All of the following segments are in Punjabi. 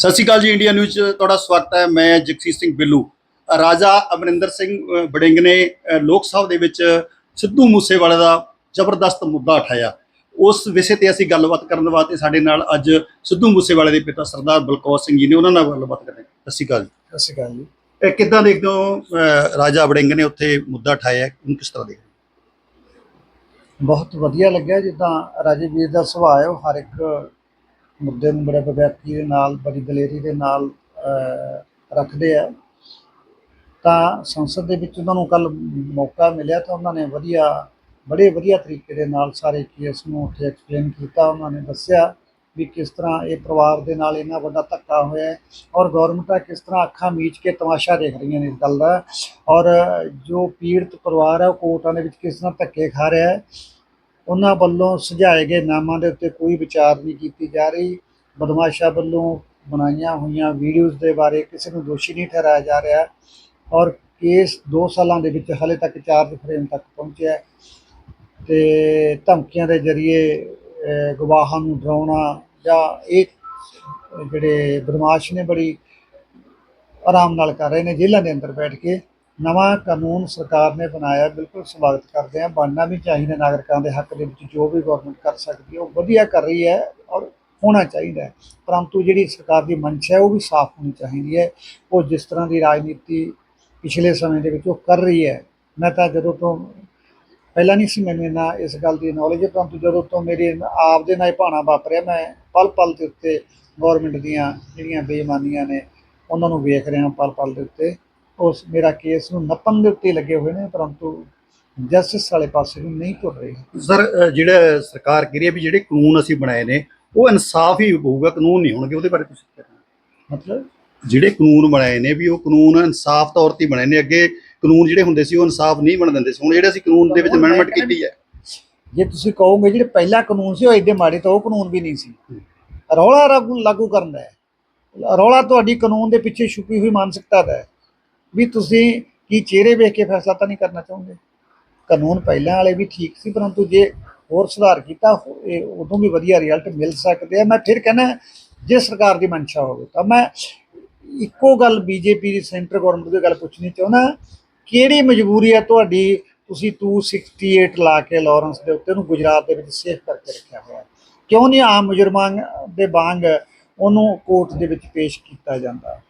ਸਤਿ ਸ਼੍ਰੀ ਅਕਾਲ ਜੀ ਇੰਡੀਆ ਨਿਊਜ਼ ਤੁਹਾਡਾ ਸਵਾਗਤ ਹੈ। ਮੈਂ ਜਗਸੀਰ ਸਿੰਘ ਬਿੱਲੂ। ਰਾਜਾ ਅਮਰਿੰਦਰ ਸਿੰਘ ਅ, ਵੜਿੰਗ ਨੇ ਲੋਕ ਸਭਾ ਦੇ ਵਿੱਚ ਸਿੱਧੂ ਮੂਸੇਵਾਲੇ ਦਾ ਜ਼ਬਰਦਸਤ ਮੁੱਦਾ ਉਠਾਇਆ। ਉਸ ਵਿਸ਼ੇ ਤੇ ਅਸੀਂ ਗੱਲਬਾਤ ਕਰਨ ਵਾਸਤੇ ਸਾਡੇ ਨਾਲ ਅੱਜ ਸਿੱਧੂ ਮੂਸੇਵਾਲੇ ਦੇ ਪਿਤਾ ਸਰਦਾਰ ਬਲਕੌਰ ਸਿੰਘ ਜੀ ਨੇ ਉਹਨਾਂ ਨਾਲ ਗੱਲਬਾਤ ਕਰਦੇ ਹਾਂ ਸਤਿ ਸ਼੍ਰੀ ਅਕਾਲ ਜੀ। ਸਤਿ ਸ਼੍ਰੀ ਅਕਾਲ ਜੀ। ਇਹ ਕਿੱਦਾਂ ਦੇਖਦੇ ਹੋ ਰਾਜਾ ਵੜਿੰਗ ਨੇ ਉੱਥੇ ਮੁੱਦਾ ਉਠਾਇਆ? ਉਹਨੂੰ ਕਿਸ ਤਰ੍ਹਾਂ ਦੇਖਦੇ? ਬਹੁਤ ਵਧੀਆ ਲੱਗਿਆ। ਜਿੱਦਾਂ ਰਾਜੇ ਵੀਰ ਦਾ ਸੁਭਾਅ ਹੈ ਉਹ ਹਰ ਇੱਕ ਮੁੱਦੇ ਨੂੰ ਬੜੇ ਵਿਅਕਤੀ ਦੇ ਨਾਲ, ਬੜੀ ਦਲੇਰੀ ਦੇ ਨਾਲ ਰੱਖਦੇ ਆ। ਤਾਂ ਸੰਸਦ ਦੇ ਵਿੱਚ ਉਹਨਾਂ ਨੂੰ ਕੱਲ ਮੌਕਾ ਮਿਲਿਆ ਤਾਂ ਉਹਨਾਂ ਨੇ ਵਧੀਆ, ਬੜੇ ਵਧੀਆ ਤਰੀਕੇ ਦੇ ਨਾਲ ਸਾਰੇ ਕੇਸ ਨੂੰ ਉੱਥੇ ਐਕਸਪਲੇਨ ਕੀਤਾ, ਉਹਨਾਂ ਨੇ ਦੱਸਿਆ ਵੀ ਕਿਸ ਤਰ੍ਹਾਂ ਇਹ ਪਰਿਵਾਰ ਦੇ ਨਾਲ ਇੰਨਾ ਵੱਡਾ ਧੱਕਾ ਹੋਇਆ ਔਰ ਗਵਰਨਮੈਂਟਾਂ ਕਿਸ ਤਰ੍ਹਾਂ ਅੱਖਾਂ ਮੀਚ ਕੇ ਤਮਾਸ਼ਾ ਦੇਖ ਰਹੀਆਂ ਨੇ ਇਸ ਗੱਲ ਦਾ। ਔਰ ਜੋ ਪੀੜਤ ਪਰਿਵਾਰ ਹੈ ਉਹ ਕੋਰਟਾਂ ਦੇ ਵਿੱਚ ਕਿਸ ਤਰ੍ਹਾਂ ਧੱਕੇ ਖਾ ਰਿਹਾ ਹੈ ਉਹਨਾਂ ਵੱਲੋਂ ਸੁਝਾਏ ਗਏ ਨਾਮਾਂ ਦੇ ਉੱਤੇ ਕੋਈ ਵਿਚਾਰ ਨਹੀਂ ਕੀਤੀ ਜਾ ਰਹੀ। ਬਦਮਾਸ਼ਾਂ ਵੱਲੋਂ ਬਣਾਈਆਂ ਹੋਈਆਂ ਵੀਡੀਓਜ਼ ਦੇ ਬਾਰੇ ਕਿਸੇ ਨੂੰ ਦੋਸ਼ੀ ਨਹੀਂ ਠਹਿਰਾਇਆ ਜਾ ਰਿਹਾ ਔਰ ਕੇਸ 2 ਸਾਲਾਂ ਦੇ ਵਿੱਚ ਹਲੇ ਤੱਕ ਚਾਰਜ ਫਰੇਮ ਤੱਕ ਪਹੁੰਚਿਆ ਹੈ ਤੇ ਧਮਕੀਆਂ ਦੇ ਜ਼ਰੀਏ ਗਵਾਹਾਂ ਨੂੰ ਡਰਾਉਣਾ ਜਾਂ ਇਹ ਜਿਹੜੇ ਬਦਮਾਸ਼ ਨੇ ਬੜੀ ਆਰਾਮ ਨਾਲ ਕਰ ਰਹੇ ਨੇ ਜੇਲ੍ਹਾਂ ਦੇ ਅੰਦਰ ਬੈਠ ਕੇ। ਨਵਾਂ ਕਾਨੂੰਨ ਸਰਕਾਰ ਨੇ ਬਣਾਇਆ, ਬਿਲਕੁਲ ਸਵਾਗਤ ਕਰਦੇ ਹਾਂ। ਬਣਨਾ ਵੀ ਚਾਹੀਦਾ, ਨਾਗਰਿਕਾਂ ਦੇ ਹੱਕ ਦੇ ਵਿੱਚ ਜੋ ਵੀ ਗਵਰਨਮੈਂਟ ਕਰ ਸਕਦੀ ਹੈ, ਉਹ ਵਧੀਆ ਕਰ ਰਹੀ ਹੈ ਔਰ ਹੋਣਾ ਚਾਹੀਦਾ ਹੈ। ਪਰੰਤੂ ਜਿਹੜੀ ਸਰਕਾਰ ਦੀ ਮੰਸ਼ਾ ਹੈ, ਉਹ ਵੀ ਸਾਫ਼ ਹੋਣੀ ਚਾਹੀਦੀ ਹੈ। ਉਹ ਜਿਸ ਤਰ੍ਹਾਂ ਦੀ ਰਾਜਨੀਤੀ ਪਿਛਲੇ ਸਮੇਂ ਦੇ ਵਿੱਚ ਉਹ ਕਰ ਰਹੀ ਹੈ, ਮੈਂ ਤਾਂ ਜਦੋਂ ਤੋਂ ਪਹਿਲਾਂ ਨਹੀਂ ਸੀ ਮੈਨੂੰ ਇੰਨਾ ਇਸ ਗੱਲ ਦੀ ਨੌਲੇਜ ਪਰੰਤੂ ਜਦੋਂ ਤੋਂ ਮੇਰੇ ਆਪ ਦੇ ਨਾਲ ਇਹ ਭਾਣਾ ਵਾਪਰਿਆ, ਮੈਂ ਪਲ ਪਲ ਦੇ ਉੱਤੇ ਗਵਰਨਮੈਂਟ ਦੀਆਂ ਜਿਹੜੀਆਂ ਬੇਈਮਾਨੀਆਂ ਨੇ, ਉਹਨਾਂ ਨੂੰ ਵੇਖ ਰਿਹਾ ਪਲ ਪਲ ਦੇ ਉੱਤੇ। ਉਸ ਮੇਰਾ ਕੇਸ ਨੂੰ ਨੱਪਣ ਦੇ ਉੱਤੇ ਲੱਗੇ ਹੋਏ ਨੇ ਪਰੰਤੂ ਜਸਟਿਸ ਵਾਲੇ ਪਾਸੇ ਨੂੰ ਨਹੀਂ ਤੁਰ ਰਹੇ। ਸਰ ਜਿਹੜਾ ਸਰਕਾਰ ਕਹਿ ਰਹੀ ਹੈ ਵੀ ਜਿਹੜੇ ਕਾਨੂੰਨ ਅਸੀਂ ਬਣਾਏ ਨੇ ਉਹ ਇਨਸਾਫ ਹੀ ਹੋਊਗਾ ਕਾਨੂੰਨ ਨਹੀਂ ਹੋਣਗੇ ਉਹਦੇ ਬਾਰੇ ਤੁਸੀਂ ਕਹਿਣਾ? ਮਤਲਬ? ਜਿਹੜੇ ਕਾਨੂੰਨ ਬਣਾਏ ਨੇ ਵੀ ਉਹ ਕਾਨੂੰਨ ਇਨਸਾਫ ਤੌਰ ਤੇ ਹੀ ਬਣੇ ਨੇ ਅੱਗੇ ਕਾਨੂੰਨ ਜਿਹੜੇ ਹੁੰਦੇ ਸੀ ਉਹ ਇਨਸਾਫ ਨਹੀਂ ਬਣ ਦਿੰਦੇ ਸੀ ਹੁਣ ਜਿਹੜੇ ਅਸੀਂ ਕਾਨੂੰਨ ਦੇ ਵਿੱਚ ਅਮੈਂਡਮੈਂਟ ਬਣਾਏ ਕੀਤੀ ਹੈ। ਜੇ ਤੁਸੀਂ ਕਹੋਗੇ ਜਿਹੜੇ ਪਹਿਲਾ ਕਾਨੂੰਨ ਸੀ ਉਹ ਐਡੇ ਮਾੜੇ ਤਾਂ ਉਹ ਕਾਨੂੰਨ ਵੀ ਨਹੀਂ ਸੀ। ਰੌਲਾ ਲਾਗੂ ਲਾਗੂ ਕਰਨ ਦਾ ਹੈ। ਰੌਲਾ ਤੁਹਾਡੀ ਕਾਨੂੰਨ ਦੇ ਪਿੱਛੇ ਛੁਪੀ ਹੋਈ ਮਾਨਸਿਕਤਾ ਦਾ ਹੈ। ਵੀ ਤੁਸੀਂ ਕੀ ਚਿਹਰੇ ਵੇਖ ਕੇ ਫੈਸਲਾ ਤਾਂ ਨਹੀਂ ਕਰਨਾ ਚਾਹੁੰਦੇ? ਕਾਨੂੰਨ ਪਹਿਲਾਂ ਵਾਲੇ ਵੀ ਠੀਕ ਸੀ, ਪਰੰਤੂ ਜੇ ਹੋਰ ਸੁਧਾਰ ਕੀਤਾ ਇਹ ਉਦੋਂ ਵੀ ਵਧੀਆ ਰਿਜ਼ਲਟ ਮਿਲ ਸਕਦੇ ਆ। ਮੈਂ ਫਿਰ ਕਹਿੰਦਾ, ਜੇ ਸਰਕਾਰ ਦੀ ਮਨਸ਼ਾ ਹੋਵੇ ਤਾਂ ਮੈਂ ਇੱਕੋ ਗੱਲ ਬੀਜੇਪੀ ਦੀ, ਸੈਂਟਰ ਗਵਰਨਮੈਂਟ ਦੀ ਗੱਲ ਪੁੱਛਣੀ ਚਾਹੁੰਦਾ, ਕਿਹੜੀ ਮਜਬੂਰੀ ਹੈ ਤੁਹਾਡੀ ਤੁਸੀਂ 268 ਲਾ ਕੇ ਲਾਰੈਂਸ ਦੇ ਉੱਤੇ ਉਹਨੂੰ ਗੁਜਰਾਤ ਦੇ ਵਿੱਚ ਸੇਫ ਕਰਕੇ ਰੱਖਿਆ ਹੋਇਆ ਕਿਉਂ ਨਹੀਂ ਆਮ ਮੁਜਰਮਾਂ ਦੇ ਵਾਂਗ ਉਹਨੂੰ ਕੋਰਟ ਦੇ ਵਿੱਚ ਪੇਸ਼ ਕੀਤਾ ਜਾਂਦਾ?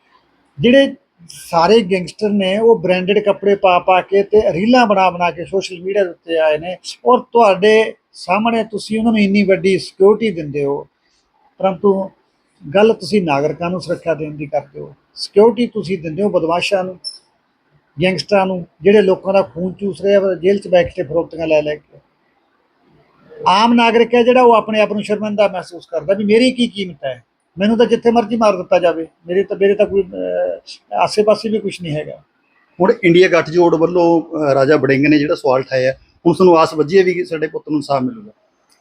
ਜਿਹੜੇ ਸਾਰੇ ਗੈਂਗਸਟਰ ਨੇ ਉਹ ਬ੍ਰਾਂਡਡ ਕੱਪੜੇ ਪਾ ਪਾ ਕੇ ਤੇ ਰੀਲਾਂ ਬਣਾ ਬਣਾ ਕੇ ਸੋਸ਼ਲ ਮੀਡੀਆ ਦੇ ਉੱਤੇ ਆਏ ਨੇ। ਔਰ ਤੁਹਾਡੇ ਸਾਹਮਣੇ ਤੁਸੀਂ ਉਹਨਾਂ ਨੂੰ ਇੰਨੀ ਵੱਡੀ ਸਿਕਿਉਰਿਟੀ ਦਿੰਦੇ ਹੋ। ਪਰੰਤੂ ਗੱਲ ਤੁਸੀਂ ਨਾਗਰਿਕਾਂ ਨੂੰ ਸੁਰੱਖਿਆ ਦੇਣ ਦੀ ਕਰਦੇ ਹੋ। ਸਿਕਿਉਰਿਟੀ ਤੁਸੀਂ ਦਿੰਦੇ ਹੋ ਬਦਮਾਸ਼ਾਂ ਨੂੰ, ਗੈਂਗਸਟਰਾਂ ਨੂੰ, ਜਿਹੜੇ ਲੋਕਾਂ ਦਾ ਖੂਨ ਚੂਸ ਰਹੇ ਆ ਜੇਲ੍ਹ 'ਚ ਬੈਠ ਕੇ ਫਰੋਤੀਆਂ ਲੈ ਲੈ ਕੇ। ਆਮ ਨਾਗਰਿਕ ਹੈ ਜਿਹੜਾ ਉਹ ਆਪਣੇ ਆਪ ਨੂੰ ਸ਼ਰਮਿੰਦਾ ਮਹਿਸੂਸ ਕਰਦਾ ਵੀ ਮੇਰੀ ਕੀ ਕੀਮਤ ਹੈ? ਮੈਨੂੰ ਤਾਂ ਜਿੱਥੇ ਮਰਜ਼ੀ ਮਾਰ ਦਿੱਤਾ ਜਾਵੇ। ਮੇਰੇ ਤਾਂ ਮੇਰੇ ਤਾਂ ਕੋਈ ਆਸੇ-ਪਾਸੇ ਵੀ ਕੁਝ ਨਹੀਂ ਹੈਗਾ। ਹੁਣ ਇੰਡੀਆ ਗੱਠਜੋੜ ਵੱਲੋਂ ਰਾਜਾ ਵੜਿੰਗ ਨੇ ਜਿਹੜਾ ਸਵਾਲ ਉਠਾਇਆ ਹੁਣ ਤੁਹਾਨੂੰ ਆਸ ਵੱਜੀ ਹੈ ਵੀ ਸਾਡੇ ਪੁੱਤ ਨੂੰ ਇਨਸਾਫ ਮਿਲੂਗਾ।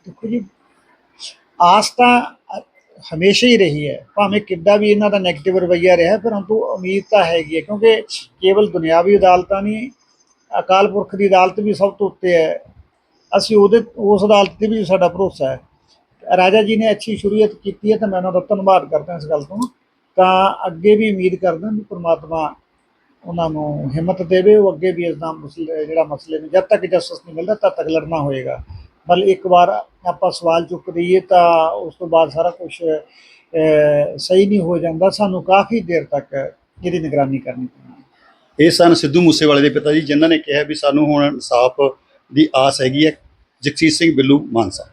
ਦੇਖੋ ਜੀ ਆਸ ਤਾਂ ਹਮੇਸ਼ਾ ਹੀ ਰਹੀ ਹੈ। ਭਾਵੇਂ ਕਿੱਡਾ ਵੀ ਇਹਨਾਂ ਦਾ 네ਗੇਟਿਵ ਰਵੱਈਆ ਰਿਹਾ ਪਰੰਤੂ ਉਮੀਦ ਤਾਂ ਹੈਗੀ ਹੈ ਕਿਉਂਕਿ ਕੇਵਲ ਦੁਨਿਆਵੀ ਅਦਾਲਤਾਂ ਨਹੀਂ ਅਕਾਲ ਪੁਰਖ ਦੀ ਅਦਾਲਤ ਵੀ ਸਭ ਤੋਂ ਉੱਤੇ ਹੈ। ਅਸੀਂ ਉਹਦੇ ਉਸ ਅਦਾਲਤ ਤੇ ਵੀ ਸਾਡਾ ਭਰੋਸਾ ਹੈ। ਰਾਜਾ ਜੀ ਨੇ ਅੱਛੀ ਸ਼ੁਰੂਆਤ ਕੀਤੀ ਹੈ ਤਾਂ ਮੈਂ ਉਹਨਾਂ ਦਾ ਧੰਨਵਾਦ ਕਰਦਾ ਇਸ ਗੱਲ ਤੋਂ। ਤਾਂ ਅੱਗੇ ਵੀ ਉਮੀਦ ਕਰਦਾ ਵੀ ਪ੍ਰਮਾਤਮਾ ਉਹਨਾਂ ਨੂੰ ਹਿੰਮਤ ਦੇਵੇ, ਉਹ ਅੱਗੇ ਵੀ ਇਸ ਦਾ ਮਸਲੇ, ਜਿਹੜਾ ਮਸਲੇ ਨੂੰ ਜਦ ਤੱਕ ਜਸਟਿਸ ਨਹੀਂ ਮਿਲਦਾ ਤਦ ਤੱਕ ਲੜਨਾ ਹੋਏਗਾ। ਬਲ ਇੱਕ ਵਾਰ ਆਪਾਂ ਸਵਾਲ ਚੁੱਕ ਦਈਏ ਤਾਂ ਉਸ ਤੋਂ ਬਾਅਦ ਸਾਰਾ ਕੁਝ ਸਹੀ ਨਹੀਂ ਹੋ ਜਾਂਦਾ। ਸਾਨੂੰ ਕਾਫੀ ਦੇਰ ਤੱਕ ਇਹਦੀ ਨਿਗਰਾਨੀ ਕਰਨੀ ਪੈਂਦੀ ਇਹ ਸਨ ਸਿੱਧੂ ਮੂਸੇਵਾਲੇ ਦੇ ਪਿਤਾ ਜੀ, ਜਿਨ੍ਹਾਂ ਨੇ ਕਿਹਾ ਵੀ ਸਾਨੂੰ ਹੁਣ ਇਨਸਾਫ ਦੀ ਆਸ ਹੈਗੀ ਹੈ। ਜਗਸੀਰ ਸਿੰਘ ਬਿੱਲੂ ਮਾਨਸਾ।